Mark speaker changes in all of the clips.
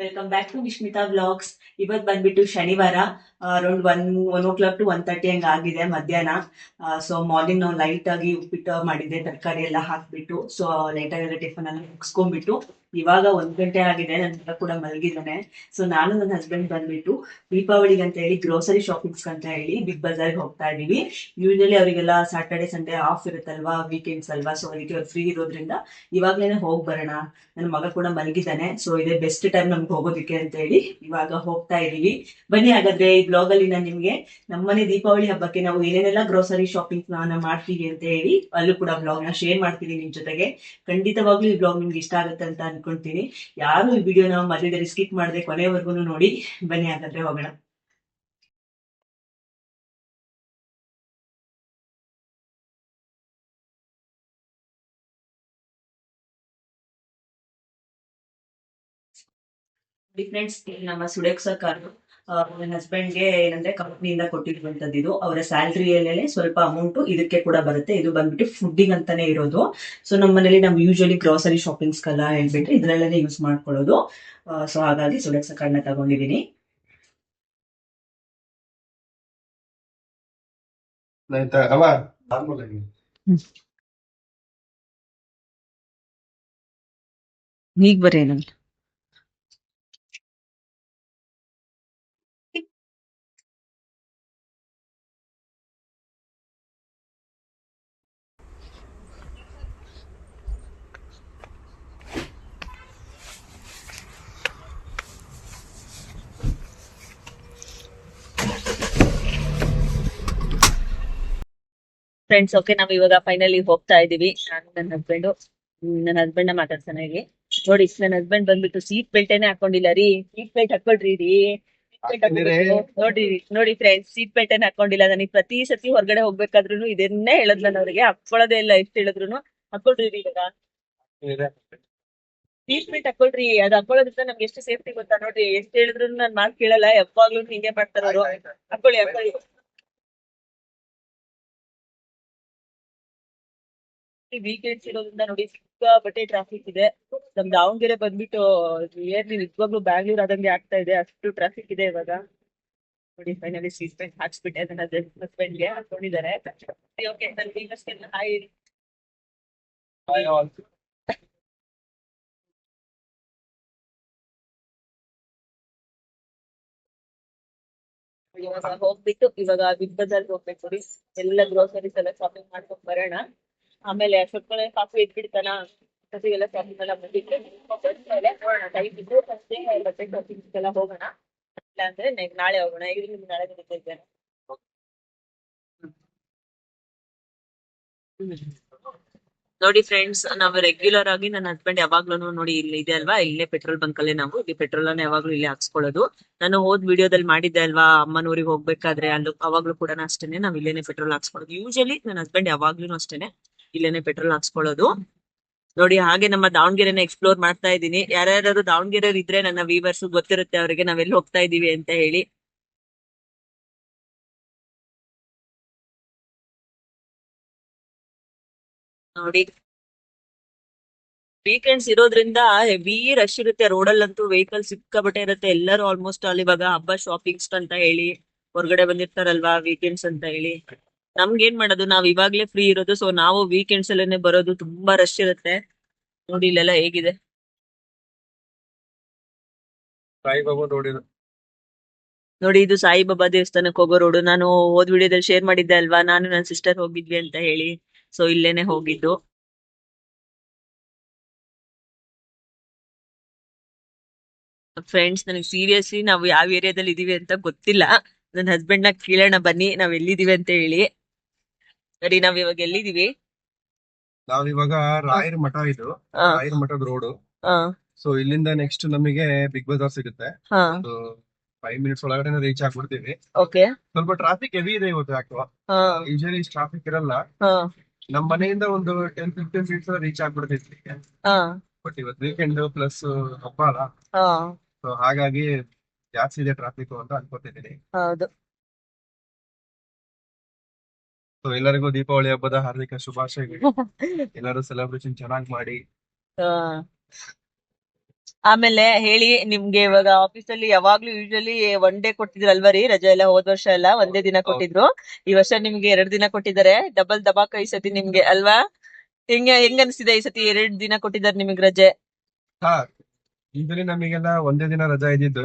Speaker 1: Hi friends welcome back to Vishmita vlogs ಇವತ್ತು ಬಂದ್ಬಿಟ್ಟು ಶನಿವಾರ around one one o'clock two one thirty ಹಂಗೆ ಆಗಿದೆ ಮಧ್ಯಾಹ್ನ. ಸೊ ಮಾರ್ನಿಂಗ್ ನಾವು ಲೈಟ್ ಆಗಿ ಉಪ್ಪಿಟ್ಟು ಮಾಡಿದ್ದೆ, ತರಕಾರಿ ಎಲ್ಲ ಹಾಕ್ಬಿಟ್ಟು. ಸೊ ಲೈಟ್ ಆಗಿ ಟಿಫನ್ ಎಲ್ಲ ಮುಗಿಸ್ಕೊಂಡ್ಬಿಟ್ಟು, ಇವಾಗ ಒಂದ್ ಗಂಟೆ ಆಗಿದೆ ನನ್ನ ಮಗ ಕೂಡ ಮಲಗಿದ್ದಾನೆ. ಸೊ ನಾನು ನನ್ನ ಹಸ್ಬೆಂಡ್ ಬಂದ್ಬಿಟ್ಟು ದೀಪಾವಳಿಗೆ ಅಂತ ಹೇಳಿ ಗ್ರೋಸರಿ ಶಾಪಿಂಗ್ಸ್ ಅಂತ ಹೇಳಿ ಬಿಗ್ ಬಜಾರ್ಗೆ ಹೋಗ್ತಾ ಇದೀವಿ ಯೂಶಲಿ ಅವರಿಗೆಲ್ಲ ಸಾಟರ್ಡೆ ಸಂಡೇ ಆಫ್ ಇರುತ್ತಲ್ವಾ ವೀಕೆಂಡ್ಸ್ ಅಲ್ವಾ? ಸೊ ಅದಕ್ಕೆ ಅವ್ರು ಫ್ರೀ ಇರೋದ್ರಿಂದ ಇವಾಗ್ಲೇನೆ ಹೋಗಿ ಬರೋಣ. ನನ್ನ ಮಗ ಕೂಡ ಮಲಗಿದ್ದಾನೆ. ಸೊ ಇದೇ ಬೆಸ್ಟ್ ಟೈಮ್ ನಮ್ಗೆ ಹೋಗೋದಕ್ಕೆ ಅಂತ ಹೇಳಿ ಇವಾಗ ಹೋಗ್ತಾ ಇದೀವಿ ಬನ್ನಿ ಹಾಗಾದ್ರೆ ಈ ಬ್ಲಾಗ್ ಅಲ್ಲಿ ನಾನು ನಿಮ್ಗೆ ನಮ್ಮನೆ ದೀಪಾವಳಿ ಹಬ್ಬಕ್ಕೆ ನಾವು ಏನೇನೆಲ್ಲ ಗ್ರೋಸರಿ ಶಾಪಿಂಗ್ ನಾನು ಮಾಡ್ತೀವಿ ಅಂತ ಹೇಳಿ ಅಲ್ಲೂ ಕೂಡ ಬ್ಲಾಗ್ನ ಶೇರ್ ಮಾಡ್ತೀನಿ ನಿಮ್ ಜೊತೆಗೆ. ಖಂಡಿತವಾಗ್ಲೂ ಈ ಬ್ಲಾಗ್ ನಿಮ್ಗೆ ಇಷ್ಟ ಆಗುತ್ತೆ ಅಂತ ಅನ್ಕೊಂತೀನಿ ಯಾರು ಈ ವಿಡಿಯೋನ ಮಧ್ಯದಲ್ಲಿ ಸ್ಕಿಪ್ ಮಾಡದೆ ಕೊನೆವರೆಗೂ ನೋಡಿ. ಬನ್ನಿ ಹಾಗಾದ್ರೆ ಹೋಗೋಣ. ಡಿಫ್ರೆಂಟ್ಸ್ ನಮ್ಮ ಸುಡೇಕ್ಸ ಕಾರ್. ನನ್ನ ಹಸ್ಬೆಂಡ್ಗೆ ಏನಂದ್ರೆ ಕಂಪ್ನಿಯಿಂದ ಕೊಟ್ಟಿರುವಂತದ್ದು ಇದು. ಅವರ ಮೇಲೆ ಸ್ವಲ್ಪ ಅಮೌಂಟ್ ಇದಕ್ಕೆ ಕೂಡ ಬರುತ್ತೆ. ಇದು ಬಂದ್ಬಿಟ್ಟು ಫುಡ್ಡಿಂಗ್ ಅಂತಾನೆ ಇರೋದು. ಸೊ ನಮ್ಮ ಮನೇಲಿ ನಾವು ಯೂಶಲಿ ಗ್ರೋಸರಿ ಶಾಪಿಂಗ್ಸ್ ಎಲ್ಲ ಹೇಳ್ಬಿಟ್ರೆ ಇದ್ರಲ್ಲೇ ಯೂಸ್ ಮಾಡ್ಕೊಳ್ಳೋದು. ಸೊ ಹಾಗಾಗಿ ಸುಡಕ್ಸ ಕಾರ್ಡ್ನ ತಗೊಂಡಿದ್ದೀನಿ.
Speaker 2: ನಾರ್ಮಲ್ ಆಗಿ.
Speaker 1: ಈಗ ಬರೇನು ಫ್ರೆಂಡ್ಸ್ ಓಕೆ ನಾವ್ ಇವಾಗ ಫೈನಲಿ ಹೋಗ್ತಾ ಇದೀವಿ. ನಾನು ನನ್ನ ಹಸ್ಬೆಂಡ್ ನನ್ನ ಹಸ್ಬೆಂಡ್ನ ಹೇಗೆ? ಇಲ್ಲಿ ನೋಡಿ ನನ್ನ ಹಸ್ಬೆಂಡ್ ಬಂದ್ಬಿಟ್ಟು ಸೀಟ್ ಬೆಲ್ಟೇನೆ ಹಾಕೊಂಡಿಲ್ಲ ರೀ. ಸೀಟ್ ಬೆಲ್ಟ್ ಹಾಕೊಳ್ರಿ ರೀ. ನೋಡಿ ನೋಡಿ ಫ್ರೆಂಡ್ಸ್ ಸೀಟ್ ಬೆಲ್ಟ್ ಏನ್ ಹಾಕೊಂಡಿಲ್ಲ. ನನಗೆ ಪ್ರತಿ ಸತಿ ಹೊರಗಡೆ ಹೋಗ್ಬೇಕಾದ್ರು ಇದನ್ನೇ ಹೇಳದ್ ನಾನು ಅವ್ರಿಗೆ. ಹಾಕೊಳ್ಳೋದೇ ಇಲ್ಲ ಎಷ್ಟು ಹೇಳಿದ್ರು ಹಾಕೊಳ್ರಿ ರೀ ಇವಾಗ. ಸೀಟ್ ಬೆಲ್ಟ್ ಹಾಕೊಳ್ರಿ. ಅದ್ ಹಾಕೊಳ್ಳೋದ್ರಿಂದ ನಮ್ಗೆ ಎಷ್ಟು ಸೇಫ್ಟಿ ಗೊತ್ತಾ? ನೋಡ್ರಿ ಎಷ್ಟು ಹೇಳಿದ್ರು ನಾನ್ ಮಾತು ಕೇಳಲ್ಲ. ಯಾವಾಗ್ಲೂ ಹಿಂಗೆ ಮಾಡ್ತಾರ ಅವರು. ಹಾಕೊಳ್ಳಿ ಹಾಕೊಳ್ಳಿ. ವೀಕೆಂಡ್ಸ್ ಇರೋದ್ರಿಂದ ನೋಡಿ ಸಿಕ್ಕಾಪಟ್ಟೆ ಟ್ರಾಫಿಕ್ ಇದೆ. ನಮ್ ದಾವಣಗೆರೆ ಬಂದ್ಬಿಟ್ಟು ರಿಯರ್ಲಿ ನಿಜವಾಗ್ಲೂ ಬ್ಯಾಂಗ್ಳೂರ್ ಆದಂಗೆ ಆಗ್ತಾ ಇದೆ. ಅಷ್ಟು ಟ್ರಾಫಿಕ್ ಇದೆ ಇವಾಗ. ನೋಡಿ ಫೈನಲಿ ಸೀಟ್ ಬೆಲ್ಟ್ ಹಾಕ್ಸ್ಬಿಟ್ಟೆ ನನ್ನ ಹಸ್ಬೆಂಡ್ಗೆ ಹಾಕೊಂಡಿದ್ದಾರೆ. ಓಕೆ ನನ್ನ ಆಲ್ ಹಾಯ್ ಇವಾಗ ಹೋಗ್ಬಿಟ್ಟು ಇವಾಗ ಬಿಗ್ ಬಜಾರ್ ಹೋಗ್ಬೇಕು ನೋಡಿ. ಎಲ್ಲ ಗ್ರೋಸರೀಸ್ ಎಲ್ಲ ಶಾಪಿಂಗ್ ಮಾಡ್ಕೊಂಡ್ ಬರೋಣ. ಆಮೇಲೆ ಅಷ್ಟೊತ್ಕೊಳೆ ಕಾಫಿ ಇಟ್ಬಿಡ್ತಾನ. ಕಸಿಗೆಲ್ಲ ಶಾಪಿಂಗ್ ಎಲ್ಲ ಮುಗಿದ್ರೆ ನೋಡೋಣ ಟೈಮ್ ಇದ್ರೆ ಫಸ್ಟ್ ಬಟ್ಟೆ ಶಾಪಿಂಗ್ ಎಲ್ಲ ಹೋಗೋಣ ಇಲ್ಲ ಅಂದ್ರೆ ನಾಳೆ ಹೋಗೋಣ ಈಗ ನಿಮ್ಗೆ ನಾಳೆ ನಡೀತಾ ನೋಡಿ ಫ್ರೆಂಡ್ಸ್ ನಾವು ರೆಗ್ಯುಲರ್ ಆಗಿ ನನ್ನ ಹಸ್ಬೆಂಡ್ ಯಾವಾಗ್ಲೂ ನೋಡಿ ಇಲ್ಲಿ ಇದೆ ಅಲ್ವಾ? ಇಲ್ಲೇ ಪೆಟ್ರೋಲ್ ಬಂಕ್ ಅಲ್ಲೇ ನಾವು. ಇಲ್ಲಿ ಪೆಟ್ರೋಲ್ ಅನ್ನ ಯಾವಾಗ್ಲೂ ಇಲ್ಲೇ ಹಾಕ್ಸ್ಕೊಳ್ಳೋದು. ನಾನು ಹೋದ್ ವಿಡಿಯೋದಲ್ಲಿ ಮಾಡಿದ್ದೆ ಅಲ್ವಾ? ಅಮ್ಮನೂರಿಗೆ ಹೋಗ್ಬೇಕಾದ್ರೆ ಅಲ್ಲೂ, ಅವಾಗ್ಲೂ ಕೂಡ ಅಷ್ಟೇನೆ ನಾವ್ ಇಲ್ಲೇನೆ ಪೆಟ್ರೋಲ್ ಹಾಕ್ಸ್ಕೊಳ್ಳೋದು. ಯೂಶಲಿ ನನ್ನ ಹಸ್ಬೆಂಡ್ ಯಾವಾಗ್ಲೂ ಅಷ್ಟೇನೆ. ಇಲ್ಲೇನೆ ಪೆಟ್ರೋಲ್ ಹಾಕ್ಸ್ಕೊಳ್ಳೋದು. ನೋಡಿ, ಹಾಗೆ ನಮ್ಮ ದಾವಣಗೆರೆನ ಎಕ್ಸ್ಪ್ಲೋರ್ ಮಾಡ್ತಾ ಇದ್ದೀನಿ. ಯಾರ್ಯಾರು ದಾವಣಗೆರೆ ಇದ್ರೆ ನನ್ನ ವೀವರ್ಸ್ ಗೊತ್ತಿರುತ್ತೆ ಅವರಿಗೆ ನಾವೆಲ್ಲಿ ಹೋಗ್ತಾ ಇದೀವಿ ಅಂತ ಹೇಳಿ. ನೋಡಿ. ವೀಕೆಂಡ್ಸ್ ಇರೋದ್ರಿಂದ ಹೆವಿ ರಶ್ ಇರುತ್ತೆ. ರೋಡಲ್ಲಂತೂ ವೆಹಿಕಲ್ ಸಿಕ್ಕಾಬಟ್ಟೆ ಇರುತ್ತೆ. ಎಲ್ಲರೂ ಆಲ್ಮೋಸ್ಟ್ ಅಲ್ಲಿ ಇವಾಗ ಹಬ್ಬ ಶಾಪಿಂಗ್ಸ್ ಅಂತ ಹೇಳಿ, ಹೊರಗಡೆ ಬಂದಿರ್ತಾರಲ್ವಾ ವೀಕೆಂಡ್ಸ್ ಅಂತ ಹೇಳಿ. ನಮ್ಗೆ ಏನ್ ಮಾಡೋದು ನಾವ್ ಇವಾಗ್ಲೇ ಫ್ರೀ ಇರೋದು ಸೊ ನಾವು ವೀಕೆಂಡ್ಸ್ ಅಲ್ಲೇನೆ ಬರೋದು ತುಂಬಾ ರಶ್ ಇರುತ್ತೆ. ನೋಡಿ ಇಲ್ಲೆಲ್ಲ ಹೇಗಿದೆ.
Speaker 2: ಸಾಯಿಬಾಬಾ
Speaker 1: ನೋಡಿ ಇದು ಸಾಯಿಬಾಬಾ ದೇವಸ್ಥಾನಕ್ಕೆ ಹೋಗೋ ರೋಡು ನಾನು ಹೋದ್ ವಿಡಿಯೋದಲ್ಲಿ ಶೇರ್ ಮಾಡಿದ್ದೆ ಅಲ್ವಾ? ನಾನು ನನ್ನ ಸಿಸ್ಟರ್ ಹೋಗಿದ್ವಿ ಅಂತ ಹೇಳಿ. ಸೊ ಇಲ್ಲೇನೆ ಹೋಗಿದ್ದು. ಫ್ರೆಂಡ್ಸ್ ನನಗೆ ಸೀರಿಯಸ್ಲಿ ನಾವು ಯಾವ ಏರಿಯಾದಲ್ಲಿ ಇದೀವಿ ಅಂತ ಗೊತ್ತಿಲ್ಲ. ನನ್ನ ಹಸ್ಬೆಂಡ್ನ ಕೇಳೋಣ ಬನ್ನಿ. ನಾವ್ ಎಲ್ಲಿದೀವಿ ಅಂತ ಹೇಳಿ. ಸರಿ ನಾವ್ ಇವಾಗ ಎಲ್ಲಿದೀವಿ?
Speaker 2: ನಾವ್ ಇವಾಗ ರಾಯರ್ ಮಠ ಇದು ರಾಯರ್ ಮಠದ ರೋಡ್ ಸೊ ಇಲ್ಲಿಂದ ನೆಕ್ಸ್ಟ್ ನಮಗೆ ಬಿಗ್ ಬಜಾರ್ ಸಿಗುತ್ತೆ. ಫೈವ್ ಮಿನಿಟ್ಸ್ ಒಳಗಡೆ ರೀಚ್ ಆಗ್ಬಿಡ್ತೀವಿ.
Speaker 1: ಓಕೆ
Speaker 2: ಸ್ವಲ್ಪ ಟ್ರಾಫಿಕ್ ಹೆವಿ ಇದೆ ಇವತ್ತು ಯಾಕೋ ಯೂಶಲಿ ಟ್ರಾಫಿಕ್ ಇರಲ್ಲ. ನಮ್ ಮನೆಯಿಂದ ಒಂದು ಟೆನ್ ಫಿಫ್ಟೀನ್ ಮಿನಿಟ್ಸ್ ರೀಚ್ ಆಗ್ಬಿಡ್ತೈತಿ. ಬಟ್ ಇವತ್ತು ವೀಕೆಂಡ್ ಪ್ಲಸ್ ಹಬ್ಬ ಅಲ್ಲ. ಸೊ ಹಾಗಾಗಿ ಜಾಸ್ತಿ ಇದೆ ಟ್ರಾಫಿಕ್ ಅಂತ ಅನ್ಕೋತಿದ್ದೀನಿ.
Speaker 1: ಹೌದು.
Speaker 2: ಸೊ ಎಲ್ಲರಿಗೂ ದೀಪಾವಳಿ ಹಬ್ಬದ ಹಾರ್ದಿಕ ಶುಭಾಶಯಗಳು. ಎಲ್ಲರೂ ಸೆಲೆಬ್ರೇಷನ್ ಚೆನ್ನಾಗಿ ಮಾಡಿ.
Speaker 1: ಆಮೇಲೆ ಹೇಳಿ ನಿಮ್ಗೆ ಇವಾಗ ಆಫೀಸ್ ಅಲ್ಲಿ ಯಾವಾಗ್ಲೂ ಯೂಶಲಿ ಒನ್ ಡೇ ಕೊಟ್ಟಿದ್ರಲ್ವಾ ರೀ ರಜೆ ಎಲ್ಲ ಹೋದ್ ವರ್ಷ ಎಲ್ಲ? ಒಂದೇ ದಿನ ಕೊಟ್ಟಿದ್ರು. ಈ ವರ್ಷ ನಿಮ್ಗೆ ಎರಡ್ ದಿನ ಕೊಟ್ಟಿದ್ದಾರೆ. ಡಬಲ್ ದಬಾಕ ಈ ಸತಿ ನಿಮ್ಗೆ ಅಲ್ವಾ? ಹೆಂಗ ಹೆಂಗ್ ಅನ್ಸಿದೆ ಈ ಸತಿ ಎರಡ್ ದಿನ ಕೊಟ್ಟಿದ್ದಾರೆ ನಿಮ್ಗೆ ರಜೆ?
Speaker 2: ಹಾ. ನಮಗೆಲ್ಲ ಒಂದೇ ದಿನ ರಜಾ ಇದ್ದಿದ್ದು.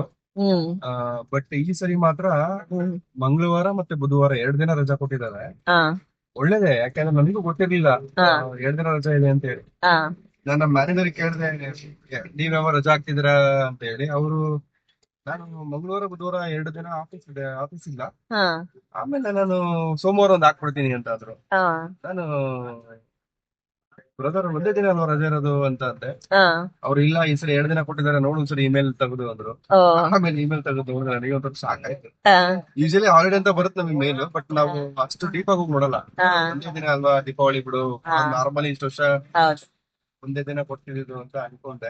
Speaker 2: ಬಟ್ ಈ ಸರಿ ಮಾತ್ರ ಮಂಗಳವಾರ ಮತ್ತೆ ಬುಧವಾರ ಎರಡ್ ದಿನ ರಜಾ ಕೊಟ್ಟಿದ್ದಾರೆ. ಒಳ್ಳೇದೇ ಯಾಕಂದ್ರೆ ನನಗೂ ಗೊತ್ತಿರ್ಲಿಲ್ಲ. ಎರಡು ದಿನ ರಜಾ ಇದೆ ಅಂತ ಹೇಳಿ ನನ್ನ ಮ್ಯಾನೇಜರ್ ಕೇಳಿದೆ ನೀವ್ ಯಾವ ರಜಾ ಹಾಕ್ತಿದ್ದೀರಾ? ಅಂತ ಹೇಳಿ ಅವರು ನಾನು ಮಂಗಳವಾರ ಬುಧವಾರ ಎರಡು ದಿನ ಆಫೀಸ್ ಇದೆ ಆಫೀಸ್ ಇಲ್ಲ. ಆಮೇಲೆ ನಾನು ಸೋಮವಾರ ಒಂದು ಹಾಕ್ಬಿಡ್ತೀನಿ ಅಂತ
Speaker 1: ಆದ್ರು
Speaker 2: ನಾನು ಬ್ರದರ್ ಒಂದೇ ದಿನ ಅಲ್ವಾ ರಜೆ ಇರೋದು ಅಂತ ಅಂದೆ. ಅವ್ರು ಇಲ್ಲ ಈ ಸರಿ ಎರಡು ದಿನ ಕೊಟ್ಟಿದ್ದಾರೆ ನೋಡು ಒಂದ್ಸರಿ ಇಮೇಲ್ ತೆಗೆದು ಅಂದ್ರು. ಆಮೇಲೆ ಇಮೇಲ್ ತೆಗೆದು ನೋಡಿದ್ರೆ ನನಗೆ ಒಂದ್ ಸಾಕಾಯ್ತು. ಯೂಶಲಿ ಹಾಲಿಡೇ ಅಂತ ಬರುತ್ತೆ ನಮಗೆ ಮೇಲ್ ಬಟ್ ನಾವು ಅಷ್ಟು ಡೀಪ್ ಆಗಿ ನೋಡಲ್ಲ. ಒಂದೇ ದಿನ ಅಲ್ವಾ ದೀಪಾವಳಿ ಬಿಡು. ನಾರ್ಮಲಿ ಇಷ್ಟು ವರ್ಷ ಒಂದೇ ದಿನ ಕೊಡ್ತಿದ್ದು ಅಂತ ಅನ್ಕೊಂಡೆ.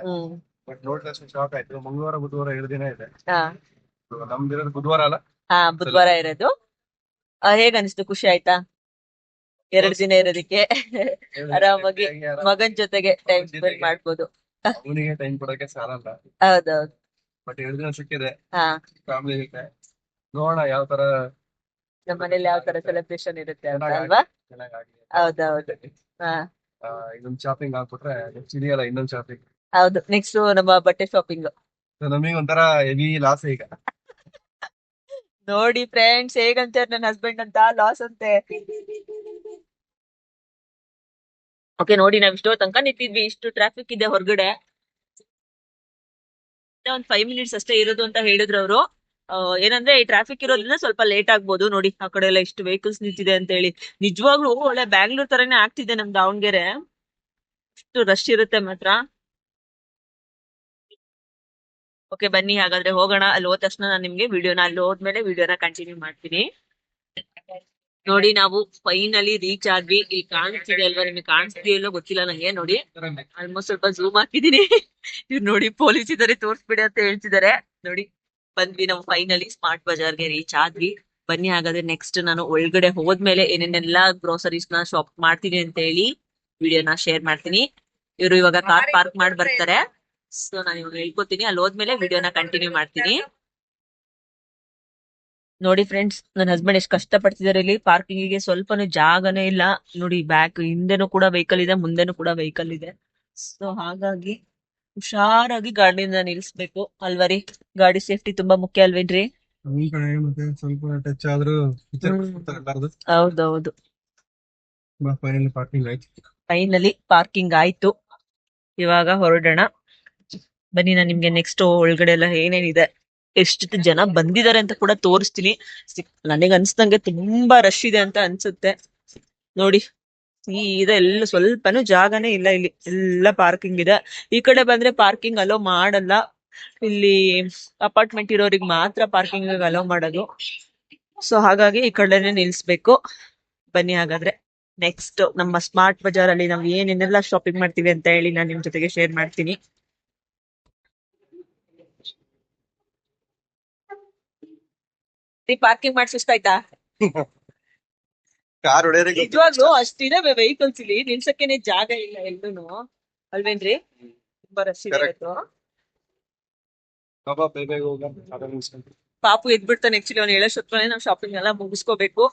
Speaker 2: ಬಟ್ ನೋಡಿದ ತಕ್ಷಣ ಶಾಕ್ ಆಯ್ತು. ಮಂಗಳವಾರ ಬುಧವಾರ ಎರಡು ದಿನ ಇದೆ. ನಮ್ದಿರೋದು ಬುಧವಾರ ಅಲ್ಲ.
Speaker 1: ಹಾ ಬುಧವಾರ ಇರೋದು. ಹೇಗನ್ನಿಸ್ತು? ಖುಷಿ ಆಯ್ತಾ? ಎರಡ್ ದಿನ ಇರೋದಕ್ಕೆ ಆರಾಮಾಗಿ ಮಗನ್ ಜೊತೆಗೆ ಟೈಮ್ ಸ್ಪೆಂಡ್ ಮಾಡ್ಬೋದು.
Speaker 2: ಅವನಿಗೆ ಟೈಮ್ ಕೊಡೋಕೆ ಸಾಲಲ್ಲ.
Speaker 1: ಹೌದೌದು.
Speaker 2: ಬಟ್ ಎರಡು ದಿನ ಸಿಕ್ಕಿದೆ
Speaker 1: ಹಾ.
Speaker 2: ಫ್ಯಾಮಿಲಿ ಜೊತೆ. ನೋಡೋಣ ಯಾವ ತರ
Speaker 1: ನಮ್ಮ ಮನೇಲಿ ಯಾವ ತರ ಸೆಲೆಬ್ರೇಷನ್ ಇರುತ್ತೆ ಅಂತ ಅಲ್ವಾ?
Speaker 2: ಹೌದು
Speaker 1: ಹೌದೌದು. ಹಾ.
Speaker 2: ಇನ್ನೊಂದು ಶಾಪಿಂಗ್ ಆಗ್ಬಿಟ್ರೆ ನೆಕ್ಸ್ಟ್ ಇದೆಯಲ್ಲ ಇನ್ನೊಂದು ಶಾಪಿಂಗ್
Speaker 1: ಹೌದು. ನೆಕ್ಸ್ಟ್ ನಮ್ಮ ಬಟ್ಟೆ ಶಾಪಿಂಗ್
Speaker 2: ನಮಗೆ ಒಂಥರ ಹೆವಿ ಲಾಸ್ ಈಗ.
Speaker 1: ನೋಡಿ ಫ್ರೆಂಡ್ಸ್ ಹೇಗಂತಾರೆ ನನ್ನ ಹಸ್ಬೆಂಡ್ ಅಂತ? ಲಾಸ್ ಅಂತೆ. ಓಕೆ ನೋಡಿ, ನಾವ್ ಇಷ್ಟೋ ತನಕ ನಿಂತಿದ್ವಿ. ಇಷ್ಟು ಟ್ರಾಫಿಕ್ ಇದೆ ಹೊರಗಡೆ. ಒಂದ್ ಫೈವ್ ಮಿನಿಟ್ಸ್ ಅಷ್ಟೇ ಇರೋದು ಅಂತ ಹೇಳಿದ್ರು ಅವರು. ಏನಂದ್ರೆ, ಈ ಟ್ರಾಫಿಕ್ ಇರೋದ್ರಿಂದ ಸ್ವಲ್ಪ ಲೇಟ್ ಆಗ್ಬೋದು. ನೋಡಿ, ಆ ಕಡೆ ಎಲ್ಲ ಇಷ್ಟು ವೆಹಿಕಲ್ಸ್ ನಿಂತಿದೆ ಅಂತ ಹೇಳಿ. ನಿಜವಾಗ್ಲೂ ಒಳ್ಳೆ ಬ್ಯಾಂಗ್ಳೂರ್ ತರನೇ ಆಗ್ತಿದೆ ನಮ್ ದಾವಣಗೆರೆ. ಇಷ್ಟು ರಶ್ ಇರುತ್ತೆ ಮಾತ್ರ. ಓಕೆ ಬನ್ನಿ, ಹಾಗಾದ್ರೆ ಹೋಗೋಣ. ಅಲ್ಲಿ ಹೋದ ತಕ್ಷಣ ನಾನು ನಿಮ್ಗೆ ವಿಡಿಯೋನ ಅಲ್ಲಿ ಹೋದ್ಮೇಲೆ ವಿಡಿಯೋನ ಕಂಟಿನ್ಯೂ ಮಾಡ್ತೀನಿ. ನೋಡಿ ನಾವು ಫೈನಲಿ ರೀಚ್ ಆದ್ವಿ. ಇಲ್ಲಿ ಕಾಣಿಸ್ತಿದೆ ಅಲ್ವಾ? ನಿಮ್ಗೆ ಕಾಣಿಸ್ತಿದೆಯಲ್ಲೋ ಗೊತ್ತಿಲ್ಲ ನಂಗೆ. ನೋಡಿ ಆಲ್ಮೋಸ್ಟ್ ಸ್ವಲ್ಪ ಝೂಮ್ ಹಾಕಿದೀನಿ ಇವ್ರು ನೋಡಿ ಪೊಲೀಸ್ ಇದಾರೆ ತೋರ್ಸ್ಬಿಡಿ ಅಂತ ಹೇಳ್ತಿದ್ದಾರೆ. ನೋಡಿ ಬಂದ್ವಿ ನಾವು ಫೈನಲಿ ಸ್ಮಾರ್ಟ್ ಬಜಾರ್ಗೆ ರೀಚ್ ಆದ್ವಿ. ಬನ್ನಿ ಹಾಗಾದ್ರೆ ನೆಕ್ಸ್ಟ್ ನಾನು ಒಳಗಡೆ ಹೋದ್ಮೇಲೆ ಏನೇನೆಲ್ಲಾ ಗ್ರೋಸರೀಸ್ನ ಶಾಪ್ ಮಾಡ್ತೀನಿ ಅಂತ ಹೇಳಿ ವಿಡಿಯೋನ ಶೇರ್ ಮಾಡ್ತೀನಿ. ಇವರು ಇವಾಗ ಕಾರ್ ಪಾರ್ಕ್ ಮಾಡಿ ಬರ್ತಾರೆ. ಸೊ ನಾನು ಇವಾಗ ಹೇಳ್ಕೊತೀನಿ. ಅಲ್ಲಿ ಹೋದ್ಮೇಲೆ ವಿಡಿಯೋನ ಕಂಟಿನ್ಯೂ ಮಾಡ್ತೀನಿ. ನೋಡಿ ಫ್ರೆಂಡ್ಸ್ ನನ್ನ ಹಸ್ಬೆಂಡ್ ಎಷ್ಟು ಕಷ್ಟ ಪಡ್ತಿದ್ದಾರೆ ಇಲ್ಲಿ. ಪಾರ್ಕಿಂಗ್ಗೆ ಸ್ವಲ್ಪನೂ ಜಾಗನೇ ಇಲ್ಲ. ನೋಡಿ ಬ್ಯಾಕ್ ಹಿಂದೆನೂ ಕೂಡ ವೆಹಿಕಲ್ ಇದೆ ಮುಂದೆನೂ ಕೂಡ ವೆಹಿಕಲ್ ಇದೆ. ಸೊ ಹಾಗಾಗಿ ಹುಷಾರಾಗಿ ಗಾಡಿನ ನಿಲ್ಸ್ಬೇಕು. ಅಲ್ವರಿ? ಗಾಡಿ ಸೇಫ್ಟಿ ತುಂಬಾ ಮುಖ್ಯ ಅಲ್ವೇನ್ರಿ?
Speaker 2: ಸ್ವಲ್ಪ ಟಚ್ ಆದ್ರೂ.
Speaker 1: ಹೌದೌದು.
Speaker 2: ಫೈನಲ್ ಪಾರ್ಕಿಂಗ್ ಆಯ್ತು.
Speaker 1: ಫೈನಲಿ ಪಾರ್ಕಿಂಗ್ ಆಯ್ತು. ಇವಾಗ ಹೊರಡೋಣ. ಬನ್ನಿ ನಾನು ನಿಮ್ಗೆ ನೆಕ್ಸ್ಟ್ ಒಳಗಡೆ ಎಲ್ಲ ಏನೇನಿದೆ. ಎಷ್ಟು ಜನ ಬಂದಿದ್ದಾರೆ ಅಂತ ಕೂಡ ತೋರಿಸ್ತೀನಿ. ನನಗೆ ಅನ್ಸ್ದಂಗೆ ತುಂಬಾ ರಶ್ ಇದೆ ಅಂತ ಅನ್ಸುತ್ತೆ. ನೋಡಿ, ಈ ಇದೆಲ್ಲ ಸ್ವಲ್ಪನೂ ಜಾಗನೇ ಇಲ್ಲ ಇಲ್ಲಿ. ಎಲ್ಲ ಪಾರ್ಕಿಂಗ್ ಇದೆ. ಈ ಕಡೆ ಬಂದ್ರೆ ಪಾರ್ಕಿಂಗ್ ಅಲೋ ಮಾಡಲ್ಲ. ಇಲ್ಲಿ ಅಪಾರ್ಟ್ಮೆಂಟ್ ಇರೋರಿಗೆ ಮಾತ್ರ ಪಾರ್ಕಿಂಗ್ ಅಲೋ ಮಾಡೋದು. ಸೊ ಹಾಗಾಗಿ ಈ ಕಡೆನೆ ನಿಲ್ಸ್ಬೇಕು. ಬನ್ನಿ ಹಾಗಾದ್ರೆ. ನೆಕ್ಸ್ಟ್ ನಮ್ಮ ಸ್ಮಾರ್ಟ್ ಬಜಾರ್ ಅಲ್ಲಿ ನಾವು ಏನೇನೆಲ್ಲ ಶಾಪಿಂಗ್ ಮಾಡ್ತೀವಿ ಅಂತ ಹೇಳಿ ನಾನು ನಿಮ್ ಜೊತೆಗೆ ಶೇರ್ ಮಾಡ್ತೀನಿ. ಪಾರ್ಕಿಂಗ್ ಮಾಡಿ ಸುಸ್ತಾಯ್ತಾ
Speaker 2: ಕಾರ್ ಹೊಡೆಯರೆ
Speaker 1: ನಿಜವಾಗ್ಲೂ ಅಷ್ಟಿದೆ ವೆಹಿಕಲ್ಸ್ ಇಲ್ಲಿ ನಿಲ್ಸಕ್ಕೇನೆ ಜಾಗ ಇಲ್ಲ ಎಲ್ಲೂನು. ಅಲ್ವೇನ್ರಿ? ತುಂಬಾ ರಶ್ ಇದೆ
Speaker 2: Correct.
Speaker 1: ಇವತ್ತು.
Speaker 2: ಬಾಬಾ ಬೇಗ ಬೇಗ ಹೋಗ ಅದನ್ನ ಮುಗಿಸ್ಕೊಂಡು.
Speaker 1: ಪಾಪು ಎದ್ಬಿಡ್ತಾನೆ ಆಕ್ಚುಲಿ ಅವ್ನು ಹೇಳೋಷ್ಟೊತ್ತಲ್ಲಿ ನಾವು ಶಾಪಿಂಗ್ ಎಲ್ಲ ಮುಗಿಸ್ಕೋಬೇಕು.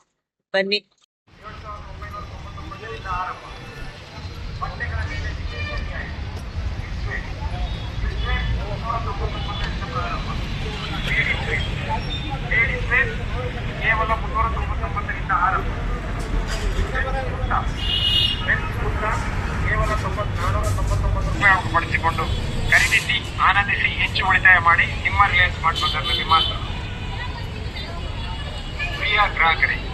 Speaker 1: ಬನ್ನಿ.
Speaker 3: ಆರಂಭ ಕೇವಲ ತೊಂಬತ್ತೊಂಬತ್ತು ರೂಪಾಯಿ ಖರೀದಿಸಿ, ಆನಂದಿಸಿ, ಹೆಚ್ಚು ಉಳಿತಾಯ ಮಾಡಿ ನಿಮ್ಮ ರಿಲಯನ್ಸ್ ಸ್ಮಾರ್ಟ್ ಮಾತ್ರ. ಪ್ರಿಯ ಗ್ರಾಹಕರೇ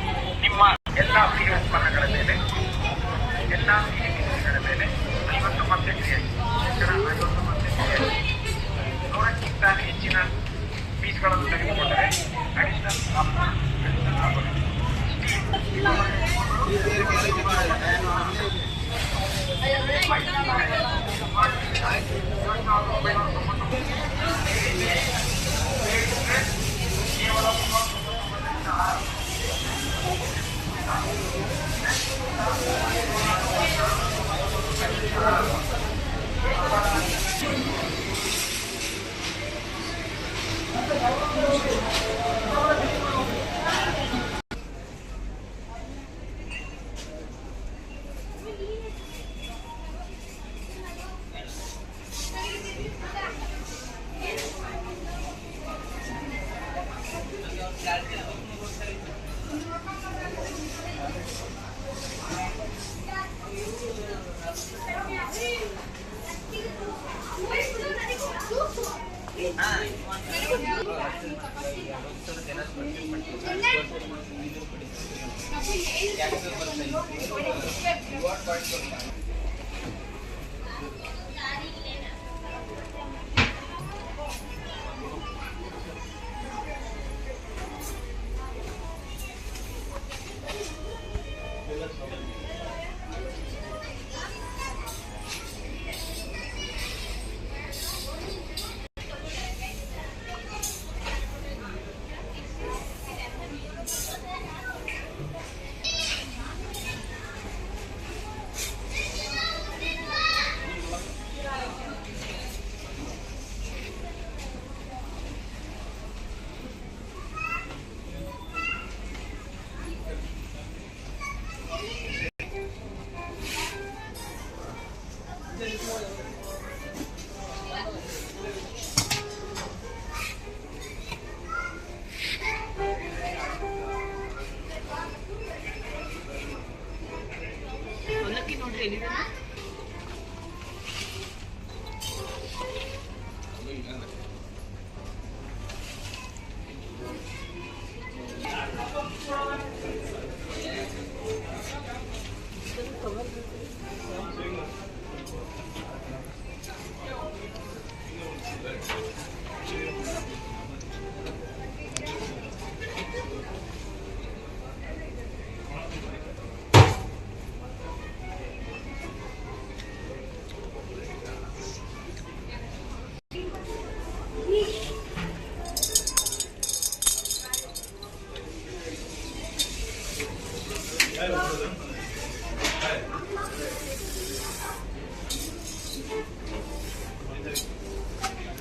Speaker 2: ಇಲ್ಲಿ ತೋರ್ಸ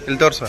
Speaker 2: El dorso.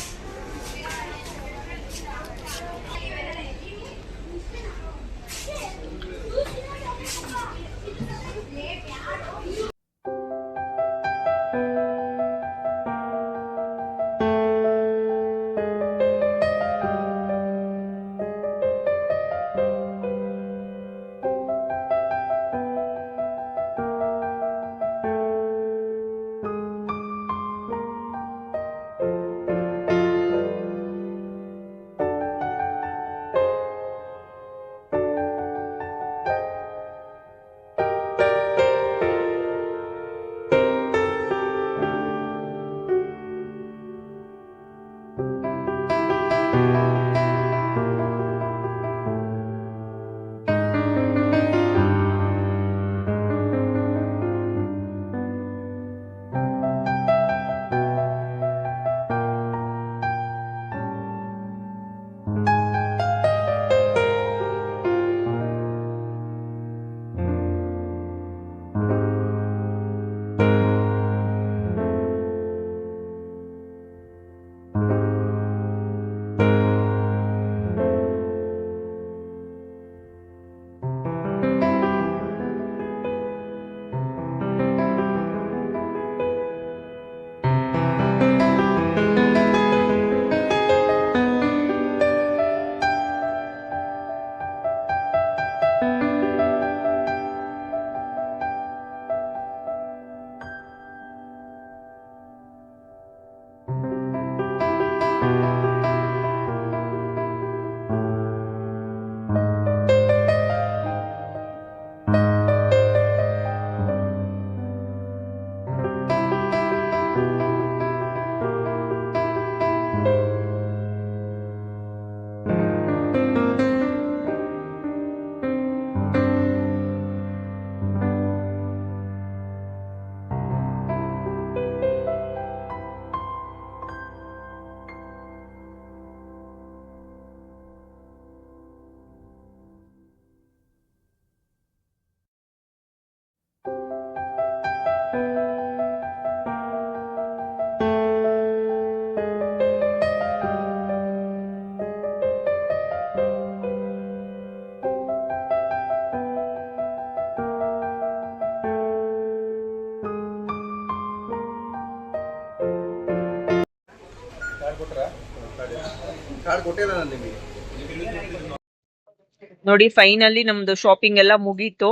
Speaker 1: ನೋಡಿ ಫೈನಲಿ ನಮ್ದು ಶಾಪಿಂಗ್ ಎಲ್ಲ ಮುಗೀತು.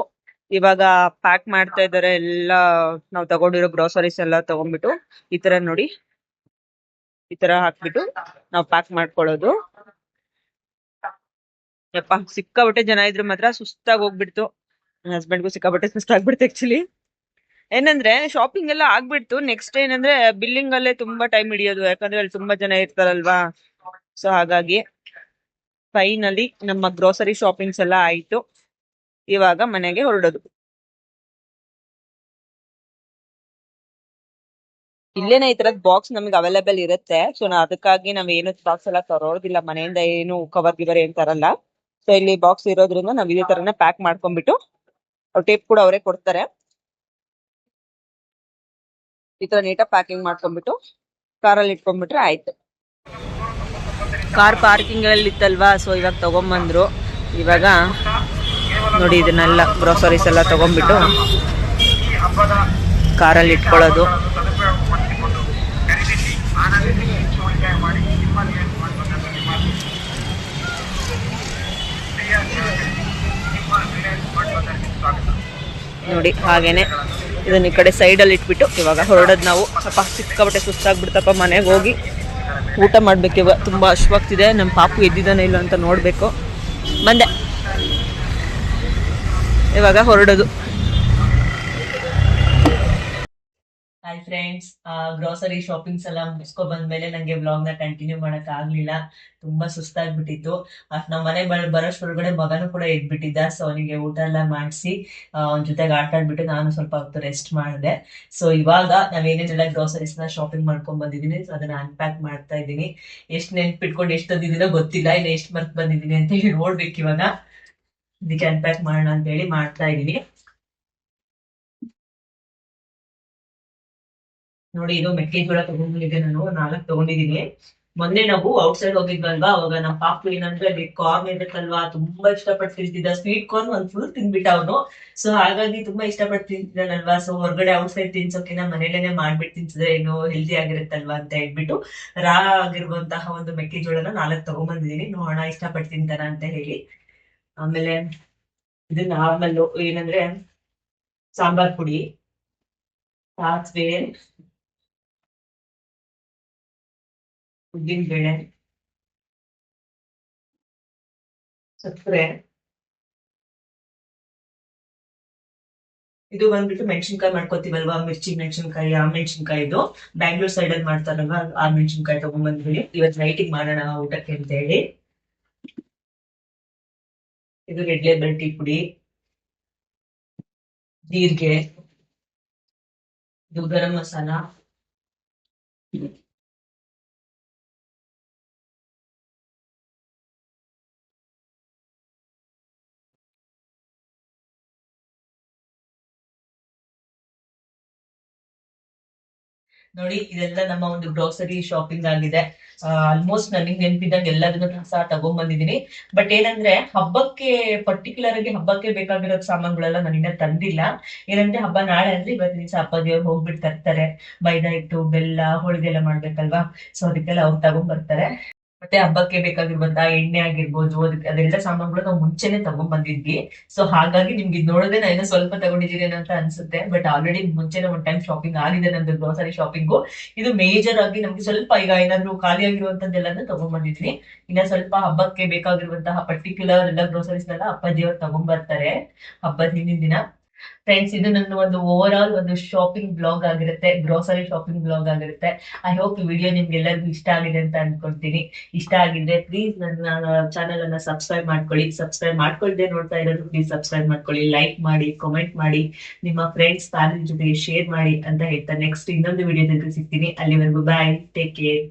Speaker 1: ಇವಾಗ ಪ್ಯಾಕ್ ಮಾಡ್ತಾ ಇದಾರೆ ಎಲ್ಲ ನಾವು ತಗೊಂಡಿರೋ ಗ್ರೋಸರೀಸ್ ಎಲ್ಲ ತಗೊಂಡ್ಬಿಟ್ಟು ಈ ತರ ನೋಡಿ. ಈ ತರ ಹಾಕ್ಬಿಟ್ಟು ನಾವು ಪ್ಯಾಕ್ ಮಾಡ್ಕೊಳ್ಳೋದು. ಯಪ್ಪ ಸಿಕ್ಕಾಬಟ್ಟೆ ಜನ ಇದ್ರು ಮಾತ್ರ ಸುಸ್ತಾಗಿ ಹೋಗ್ಬಿಡ್ತು. ನನ್ನ ಹಸ್ಬೆಂಡ್ಗೂ ಸಿಕ್ಕಾಬಟ್ಟೆ ಸುಸ್ತಾಗ್ಬಿಡ್ತು ಆಕ್ಚುಲಿ ಏನಂದ್ರೆ ಶಾಪಿಂಗ್ ಎಲ್ಲ ಆಗ್ಬಿಡ್ತು. ನೆಕ್ಸ್ಟ್ ಏನಂದ್ರೆ ಬಿಲ್ಲಿಂಗ್ ಅಲ್ಲೇ ತುಂಬಾ ಟೈಮ್ ಹಿಡಿಯೋದು. ಯಾಕಂದ್ರೆ ಅಲ್ಲಿ ತುಂಬಾ ಜನ ಇರ್ತಾರಲ್ವಾ? ಸೊ ಹಾಗಾಗಿ ಫೈನಲಿ ನಮ್ಮ ಗ್ರೋಸರಿ ಶಾಪಿಂಗ್ಸ್ ಎಲ್ಲ ಆಯಿತು. ಇವಾಗ ಮನೆಗೆ ಹೊರಡೋದು. ಇಲ್ಲೇನೇ ಈ ತರದ್ ಬಾಕ್ಸ್ ನಮ್ಗೆ ಅವೈಲೇಬಲ್ ಇರುತ್ತೆ. ಸೊ ನಾ ಅದಕ್ಕಾಗಿ ನಾವ್ ಏನು ಬಾಕ್ಸ್ ಎಲ್ಲ ತರೋದಿಲ್ಲ. ಮನೆಯಿಂದ ಏನು ಕವರ್ ಗಿವರ್ ಏನ್ ತರಲ್ಲ. ಸೊ ಇಲ್ಲಿ ಬಾಕ್ಸ್ ಇರೋದ್ರಿಂದ ನಾವ್ ಇದೇ ತರನೇ ಪ್ಯಾಕ್ ಮಾಡ್ಕೊಂಡ್ಬಿಟ್ಟು ಟೇಪ್ ಕೂಡ ಅವರೇ ಕೊಡ್ತಾರೆ. ಈ ತರ ನೀಟಾಗಿ ಪ್ಯಾಕಿಂಗ್ ಮಾಡ್ಕೊಂಡ್ಬಿಟ್ಟು ಕಾರಲ್ಲಿ ಇಟ್ಕೊಂಡ್ಬಿಟ್ರೆ ಆಯ್ತು. ಕಾರ್ ಪಾರ್ಕಿಂಗ್ ಅಲ್ಲಿ ಇತ್ತಲ್ವಾ ಸೊ ಇವಾಗ ತಗೊಂಬಂದ್ರು. ಇವಾಗ ನೋಡಿ ಇದನ್ನೆಲ್ಲ ಗ್ರೋಸರೀಸ್ ಎಲ್ಲ
Speaker 3: ಹಬ್ಬದ
Speaker 1: ಕಾರಲ್ಲಿ ಇಟ್ಕೊಳ್ಳೋದು. ನೋಡಿ, ಹಾಗೇನೆ ಇದನ್ನ ಈ ಕಡೆ ಸೈಡ್ ಅಲ್ಲಿ ಇಟ್ಬಿಟ್ಟು ಇವಾಗ ಹೊರಡೋದು ನಾವು. ಸ್ವಲ್ಪ ಸಿಕ್ಕಾಬಟ್ಟೆ ಸುಸ್ತಾಗ್ಬಿಡ್ತಪ್ಪ ಮನೆಗೆ ಹೋಗಿ. ಊಟ ಮಾಡಬೇಕು ಇವಾಗ. ತುಂಬ ಹಶ್ವಾಗ್ತಿದೆ. ನಮ್ಮ ಪಾಪು ಎದ್ದಿದ್ದಾನೆ ಇಲ್ಲ ಅಂತ ನೋಡಬೇಕು. ಬಂದೆ. ಇವಾಗ ಹೊರಡೋದು. ಹಾಯ್ ಫ್ರೆಂಡ್ಸ್ ಗ್ರೋಸರಿ ಶಾಪಿಂಗ್ಸ್ ಎಲ್ಲ ಮುಗಿಸ್ಕೊ ಬಂದ್ಮೇಲೆ ನಂಗೆ ಬ್ಲಾಗ್ನ ಕಂಟಿನ್ಯೂ ಮಾಡಕ್ ಆಗ್ಲಿಲ್ಲ. ತುಂಬಾ ಸುಸ್ತಾಗ್ಬಿಟ್ಟಿತ್ತು. ಅಷ್ಟ್ ನಮ್ಮ ಮನೆ ಬರ ಬರೋಷ್ಟ್ರೊಳಗಡೆ ಮಗನು ಕೂಡ ಇದ್ಬಿಟ್ಟಿದ್ದ ಸೊ ಅವನಿಗೆ ಊಟ ಎಲ್ಲ ಮಾಡಿಸಿ ಅವ್ನ ಜೊತೆಗೆ ಆಟ ಆಡ್ಬಿಟ್ಟು ನಾನು ಸ್ವಲ್ಪ ಹೊತ್ತು ರೆಸ್ಟ್ ಮಾಡಿದೆ. ಸೊ ಇವಾಗ ನಾವೇನೇನೆಲ್ಲ ಗ್ರೋಸರೀಸ್ನ ಶಾಪಿಂಗ್ ಮಾಡ್ಕೊಂಡ್ ಬಂದಿದ್ದೀನಿ ಸೊ ಅದನ್ನ ಅನ್ಪ್ಯಾಕ್ ಮಾಡ್ತಾ ಇದ್ದೀನಿ. ಎಷ್ಟ್ ನೆನ್ಪಿಟ್ಕೊಂಡು ಎಷ್ಟು ತಂದಿದ್ದೀನೋ ಗೊತ್ತಿಲ್ಲ, ಇನ್ನು ಎಷ್ಟು ಮರ್ತ್ ಬಂದಿದ್ದೀನಿ ಅಂತ ಹೇಳಿ ನೋಡ್ಬೇಕು ಇವಾಗ. ಇದಕ್ಕೆ ಅನ್ಪ್ಯಾಕ್ ಮಾಡೋಣ ಅಂತ ಹೇಳಿ ಮಾಡ್ತಾ ಇದ್ದೀನಿ. ನೋಡಿ, ಇದು ಮೆಕ್ಕೆಜೋಳ ತಗೊಂಡಿದ್ದೆ ನಾನು ನಾಲ್ಕು ತಗೊಂಡಿದ್ದೀನಿ. ಮೊನ್ನೆ ನಾವು ಔಟ್ ಸೈಡ್ ಹೋಗಿದ್ವಲ್ವಾ? ಅವಾಗ ನಮ್ಮ ಪಾಪು ಏನಂದ್ರೆ ಅಲ್ಲಿ ಕಾರ್ನ್ ಇರುತ್ತಲ್ವಾ? ತುಂಬಾ ಇಷ್ಟಪಟ್ಟು ತಿಂತಿದ್ದ ಸ್ವೀಟ್ ಕಾರ್ನ್ ಒಂದ್ ಫುಲ್ ತಿನ್ಬಿಟ್ಟ ಅವನು. ಸೊ ಹಾಗಾಗಿ ತುಂಬಾ ಇಷ್ಟಪಟ್ಟು ತಿಂತಿದ್ದಾನಲ್ವಾ ಸೊ ಹೊರಗಡೆ ಔಟ್ ಸೈಡ್ ತಿನ್ಸೋಕಿನ ಮನೇಲೇನೆ ಮಾಡ್ಬಿಟ್ಟು ತಿನ್ಸಿದ್ರೆ ಏನು ಹೆಲ್ದಿ ಆಗಿರುತ್ತಲ್ವಾ ಅಂತ ಹೇಳ್ಬಿಟ್ಟು ರಾ ಆಗಿರುವಂತಹ ಒಂದು ಮೆಕ್ಕೆಜೋಳನ ನಾಲ್ಕು ತಗೊಂಡ್ಬಂದಿದೀನಿ ನೋಡೋಣ ಇಷ್ಟಪಟ್ಟು ತಿಂತಾನ ಅಂತ ಹೇಳಿ. ಆಮೇಲೆ ಇದು ನಾರ್ಮಲ್ ಏನಂದ್ರೆ ಸಾಂಬಾರ್ ಪುಡಿ ಸಾಸಿವೆ ಉದ್ದಿನ ಬೇಳೆ ಸಕ್ಕರೆ ಇದು ಬಂದ್ಬಿಟ್ಟು ಮೆಣಸಿನ್ಕಾಯಿ ಮಾಡ್ಕೋತೀವಲ್ವಾ? ಮಿರ್ಚಿ ಮೆಣಸಿನ್ಕಾಯಿ, ಆ ಮೆಣಸಿನ್ಕಾಯಿ ಇದು. ಬ್ಯಾಂಗ್ಳೂರ್ ಸೈಡ್ ಅಲ್ಲಿ ಮಾಡ್ತಾರಲ್ವಾ? ಆ ಮೆಣಸಿನ್ಕಾಯಿ ತಗೊಂಡ್ಬಂದ್ಬಿಡಿ ಇವತ್ತು ನೈಟಿಗೆ ಮಾಡೋಣ ಊಟಕ್ಕೆ ಅಂತ ಹೇಳಿ ಇದು ರೆಡ್ ಲೇಬಲ್ ಟೀ ಪುಡಿ. ಜೀರಿಗೆ. ಇದು ಗರಂ ಮಸಾಲ. ನೋಡಿ, ಇದೆಲ್ಲ ನಮ್ಮ ಒಂದು ಗ್ರೋಸರಿ ಶಾಪಿಂಗ್ ಆಗಿದೆ. ಆಲ್ಮೋಸ್ಟ್ ನನಗೆ ನೆನಪಿದ್ದಂಗೆ ಎಲ್ಲದನ್ನು ಸಹ ತಗೊಂಡ್ಬಂದಿದ್ದೀನಿ ಬಟ್ ಏನಂದ್ರೆ, ಹಬ್ಬಕ್ಕೆ ಪರ್ಟಿಕ್ಯುಲರ್ ಆಗಿ ಹಬ್ಬಕ್ಕೆ ಬೇಕಾಗಿರೋ ಸಾಮಾನುಗಳೆಲ್ಲ ನಾನಿನ್ನ ತಂದಿಲ್ಲ. ಏನಂದ್ರೆ, ಹಬ್ಬ ನಾಳೆ ಅಂದ್ರೆ ಇವತ್ತಿನ ದಿವಸ ಹಬ್ಬ ಹೋಗ್ಬಿಟ್ಟು ತರ್ತಾರೆ. ಮೈದಾ ಹಿಟ್ಟು, ಬೆಲ್ಲ ಹೋಳಿಗೆ ಎಲ್ಲ ಮಾಡ್ಬೇಕಲ್ವಾ? ಸೊ ಅದಕ್ಕೆಲ್ಲ ಅವ್ರು ತಗೊಂಡ್ ಬರ್ತಾರೆ ಮತ್ತೆ ಹಬ್ಬಕ್ಕೆ ಬೇಕಾಗಿರುವಂತಹ ಎಣ್ಣೆ ಆಗಿರ್ಬೋದು, ಅದಕ್ಕೆ ಅದೆಲ್ಲ ಸಾಮಾನುಗಳು ನಾವು ಮುಂಚೆನೆ ತಗೊಂಡ್ ಬಂದಿದ್ವಿ ಸೊ ಹಾಗಾಗಿ ನಿಮ್ಗೆ ಇದು ನೋಡಿದ್ರೆ ನಾನು ಏನೋ ಸ್ವಲ್ಪ ತಗೊಂಡಿದ್ದೀನಿ ಅಂತ ಅನ್ಸುತ್ತೆ. ಬಟ್ ಆಲ್ರೆಡಿ ಮುಂಚೆನೆ ಒಂದ್ ಟೈಮ್ ಶಾಪಿಂಗ್ ಆಗಿದೆ ನಮ್ದು ಗ್ರೋಸರಿ ಶಾಪಿಂಗು ಇದು ಮೇಜರ್ ಆಗಿ ನಮ್ಗೆ ಸ್ವಲ್ಪ ಈಗ ಏನಾದ್ರು ಖಾಲಿ ಆಗಿರುವಂತದ್ದೆಲ್ಲ ತಗೊಂಡ್ ಬಂದಿದ್ದೀನಿ ಇನ್ನ ಸ್ವಲ್ಪ ಹಬ್ಬಕ್ಕೆ ಬೇಕಾಗಿರುವಂತಹ ಪರ್ಟಿಕ್ಯುಲರ್ ಎಲ್ಲ ಗ್ರೋಸರೀಸ್ ನೆಲ್ಲ ಅಪ್ಪಾಜಿಯವ್ರು ತಗೊಂಡ್ ಹಬ್ಬದ ಹಿಂದಿನ ದಿನ. ಫ್ರೆಂಡ್ಸ್ ಇದು ನನ್ನ ಒಂದು ಓವರ್ ಆಲ್ ಒಂದು ಶಾಪಿಂಗ್ ಬ್ಲಾಗ್ ಆಗಿರುತ್ತೆ ಗ್ರೋಸರಿ ಶಾಪಿಂಗ್ ಬ್ಲಾಗ್ ಆಗಿರುತ್ತೆ. ಐ ಹೋಪ್ ಈ ವಿಡಿಯೋ ನಿಮ್ಗೆ ಎಲ್ಲರಿಗೂ ಇಷ್ಟ ಆಗಿದೆ ಅಂತ ಅನ್ಕೊಂತೀನಿ ಇಷ್ಟ ಆಗಿದ್ರೆ ಪ್ಲೀಸ್ ನನ್ನ ಚಾನಲ್ ಅನ್ನ ಸಬ್ಸ್ಕ್ರೈಬ್ ಮಾಡ್ಕೊಳ್ಳಿ. ಸಬ್ಸ್ಕ್ರೈಬ್ ಮಾಡ್ಕೊಳ್ದೆ ನೋಡ್ತಾ ಇರೋದು ಪ್ಲೀಸ್ ಸಬ್ಸ್ಕ್ರೈಬ್ ಮಾಡ್ಕೊಳ್ಳಿ. ಲೈಕ್ ಮಾಡಿ ಕಮೆಂಟ್ ಮಾಡಿ, ನಿಮ್ಮ ಫ್ರೆಂಡ್ಸ್ ಫ್ಯಾಮಿಲಿ ಜೊತೆಗೆ ಶೇರ್ ಮಾಡಿ ಅಂತ ಹೇಳ್ತಾ ನೆಕ್ಸ್ಟ್ ಇನ್ನೊಂದು ವಿಡಿಯೋದಲ್ಲಿ ಸಿಗ್ತೀನಿ. ಅಲ್ಲಿವರೆಗೂ ಬಾಯ್ ಟೇಕ್ ಕೇರ್